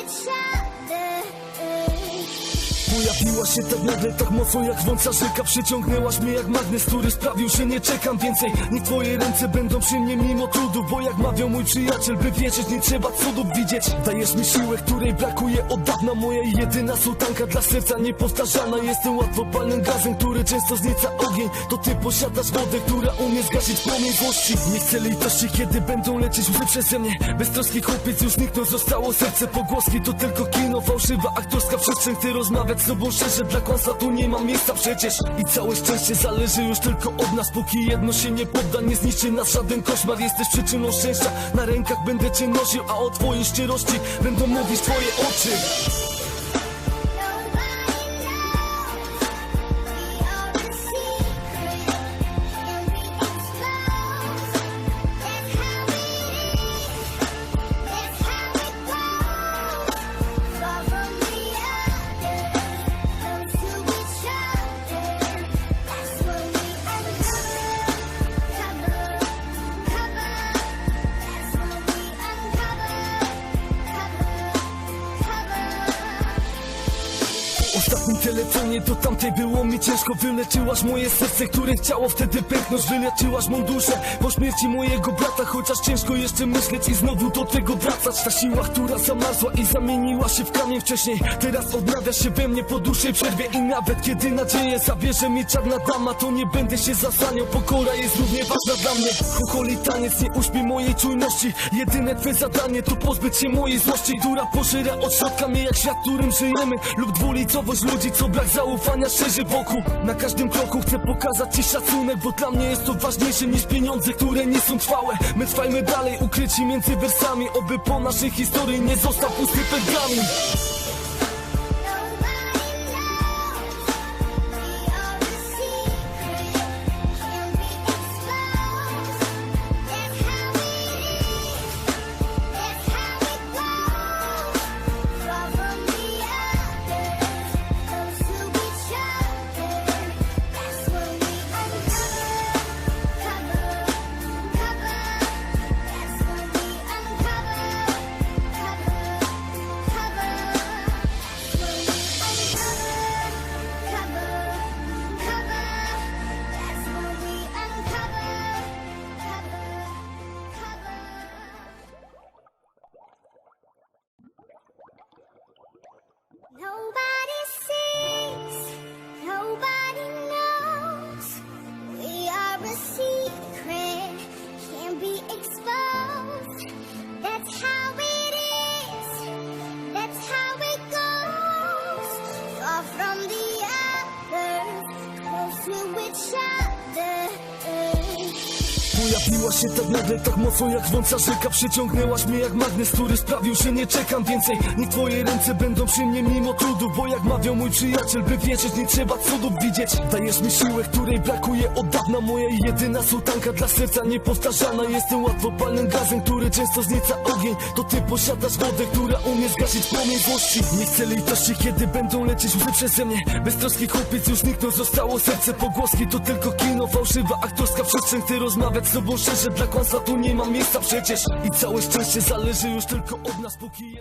it's shine. Pojawiła się tak nagle, tak mocno jak wąca rzeka Przyciągnęłaś mnie jak magnes, który sprawił, że nie czekam więcej. Niech twoje ręce będą przy mnie mimo trudów Bo jak mawiał mój przyjaciel, by wierzyć nie trzeba cudów widzieć. Dajesz mi siłę, której brakuje od dawna. Moja jedyna sułtanka dla serca niepowtarzana Jestem łatwopalnym gazem, który często znieca ogień. To ty posiadasz wodę, która umie zgasić płomień złości. Nie chcę litości, kiedy będą lecieć łzy przeze mnie. Beztroski chłopiec już zniknął, zostało serce pogłoski. To tylko kino, fałszywa aktorska przestrzeń. Chcę rozmawiać z sobą szczerze, dla kłamstwa tu nie ma miejsca przecież. I całe szczęście zależy już tylko od nas. Póki jedno się nie podda, nie zniszczy nas żaden koszmar. Jesteś przyczyną szczęścia, na rękach będę cię nosił A o twojej szczerości będą mówić twoje oczy ostatnim telefonie do tamtej było mi ciężko. Wyleczyłaś moje serce, które chciało wtedy pęknąć. Wyleczyłaś mą duszę po śmierci mojego brata. Chociaż ciężko jeszcze myśleć i znowu do tego wracać. Ta siła, która zamarzła i zamieniła się w kamień wcześniej. Teraz odnawia się we mnie po dłuższej przerwie. I nawet kiedy nadzieję zabierze mi czarna dama To nie będę się zasłaniał, pokora jest równie ważna dla mnie. Chocholi taniec nie uśpi mojej czujności. Jedyne twe zadanie to pozbyć się mojej złości. Która pożera od środka mnie jak świat, którym żyjemy. Lub dwulicowość ludzi, co brak zaufania szerzy wokół. Na każdym kroku chcę pokazać ci szacunek Bo dla mnie jest to ważniejsze niż pieniądze, które nie są trwałe. My trwajmy dalej, ukryci między wersami Oby po naszej historii nie został pusty pergamin Nobody sees, nobody knows. We are a Pojawiła się tak nagle, tak mocno jak wąca rzeka Przyciągnęłaś mnie jak magnes, który sprawił, że nie czekam więcej. Niech twoje ręce będą przy mnie mimo trudów Bo jak mawiał mój przyjaciel, by wierzyć nie trzeba cudów widzieć. Dajesz mi siłę, której brakuje od dawna. Moja jedyna sułtanka dla serca niepowtarzana Jestem łatwopalnym gazem, który często znieca ogień. To ty posiadasz wodę, która umie zgasić płomień złości. Nie chcę litości, kiedy będą lecieć łzy przeze mnie. Beztroski chłopiec już zniknął, zostało serce pogłoski. To tylko kino, fałszywa aktorska przestrzeń Chcę rozmawiać z sobą szczerze, dla kłamstwa tu nie ma miejsca przecież. I całe szczęście zależy już tylko od nas, póki jedno